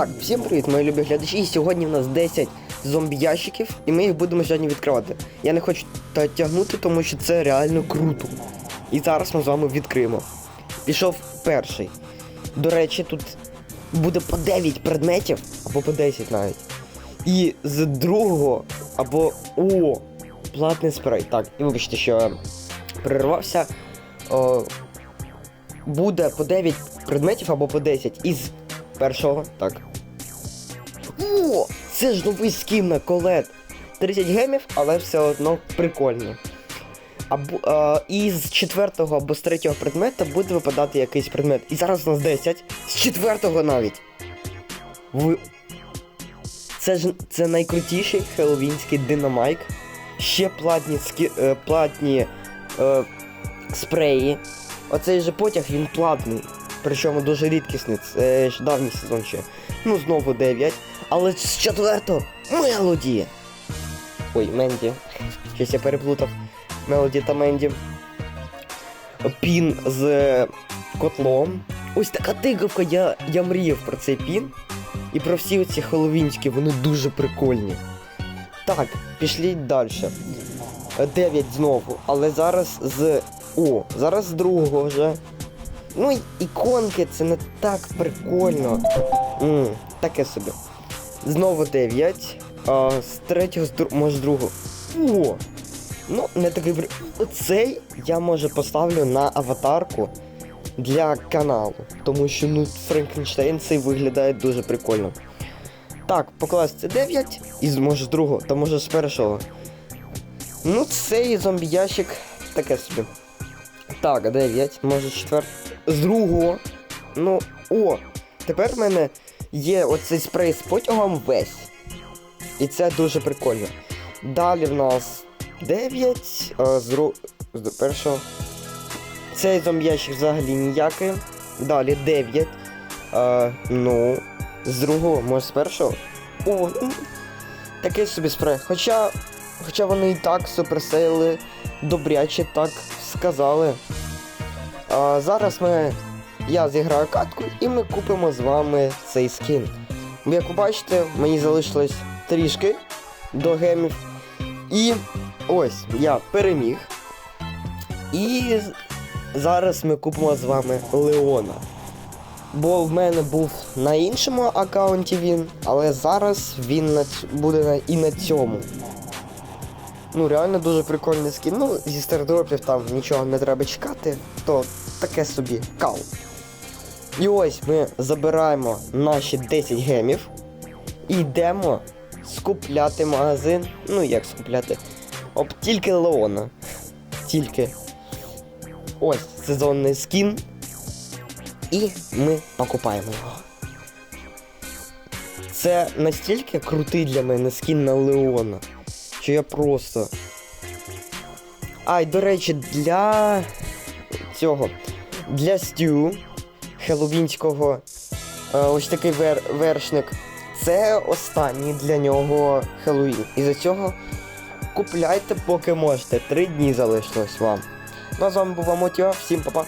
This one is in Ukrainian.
Так, всім привіт, мої любі глядачі. І сьогодні в нас 10 зомбі-ящиків, і ми їх будемо сьогодні відкривати. Я не хочу тягнути, тому що це реально круто. І зараз ми з вами відкриємо. Пішов перший. До речі, тут буде по 9 предметів, або по 10 навіть. І з другого, або. О! Платний спрей. Так, і вибачте, що я перервався. О, буде по 9 предметів або по 10 із першого. Так. О! Це ж новий скін на колет. 30 гемів, але все одно прикольні. Або, е, і з четвертого або з третього предмета буде випадати якийсь предмет. І зараз у нас 10. З четвертого навіть. Ви... Це ж це найкрутіший хеллоуінський динамайк. Ще платні, скі... е, платні е, спреї. Оцей же потяг він платний. Причому дуже рідкісний. Це ж давній сезон ще. Ну, знову 9. Але з четвертого Мелоді. Ой, Менді. Щось я переплутав. Мелоді та Менді. Пін з котлом. Ось така тиковка, я, я мріяв про цей пін. І про всі оці хеллоуінські, вони дуже прикольні. Так, пішліть далі. 9 знову, але зараз з. О, зараз з другого вже. Ну, іконки, це не так прикольно. Ммм, таке собі. Знову 9. А, з третього, з дру... може з другого. О! Ну, не такий при... Оцей я може поставлю на аватарку для каналу. Тому що ну Франкенштейн цей виглядає дуже прикольно. Так, покласти 9 і може з другого, та може з першого. Ну, цей зомбі-ящик таке собі. Так, 9, може четвер. З другого. Ну, о! Тепер в мене є оцей спрей з потягом весь. І це дуже прикольно. Далі в нас 9, а, з, дру... з першого. Цей зомб'ящик взагалі ніякий. Далі 9. А, ну, з другого, може з першого. О, ну, такий собі спрей. Хоча. Хоча вони і так суперсейли добряче так сказали. А зараз ми. Я зіграю катку і ми купимо з вами цей скін. Як ви бачите, мені залишилось трішки до гемів. І ось я переміг. І зараз ми купимо з вами Леона. Бо в мене був на іншому аккаунті він, але зараз він буде і на цьому. Ну, реально дуже прикольний скін. Ну, зі стардропів там нічого не треба чекати, то таке собі кал. І ось ми забираємо наші 10 гемів і йдемо скупляти магазин. Ну як скупляти? Об тільки Леона. Тільки. Ось сезонний скін. І ми покупаємо його. Це настільки крутий для мене скін на Леона, що я просто. А, й до речі, для цього. Для Стю хеллоуінського е, ось такий вер... вершник. Це останній для нього Хеллоуін. І за цього купляйте, поки можете. Три дні залишилось вам. Ну а з вами був Амотіо, всім па-па.